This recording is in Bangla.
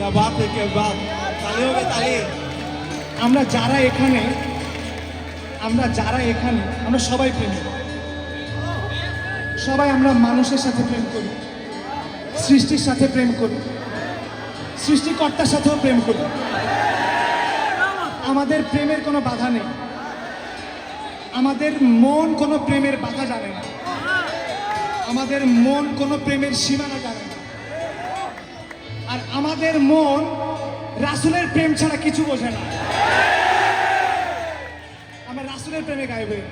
क्या बात है क्या बात ताली হবে তালি আমরা যারা এখানে আমরা যারা এখানে আমরা সবাই প্রেম করি সবাই আমরা মানুষের সাথে প্রেম করি সৃষ্টির সাথে প্রেম করি সৃষ্টিকর্তার সাথেও প্রেম করি আমাদের প্রেমের কোনো বাধা নেই আমাদের মন কোনো প্রেমের বাধা জানে না আমাদের মন কোনো প্রেমের সীমানা জানে না আর আমাদের মন রাসুলের প্রেম ছাড়া কিছু বোঝে না। আমরা রাসুলের প্রেমে হয়ে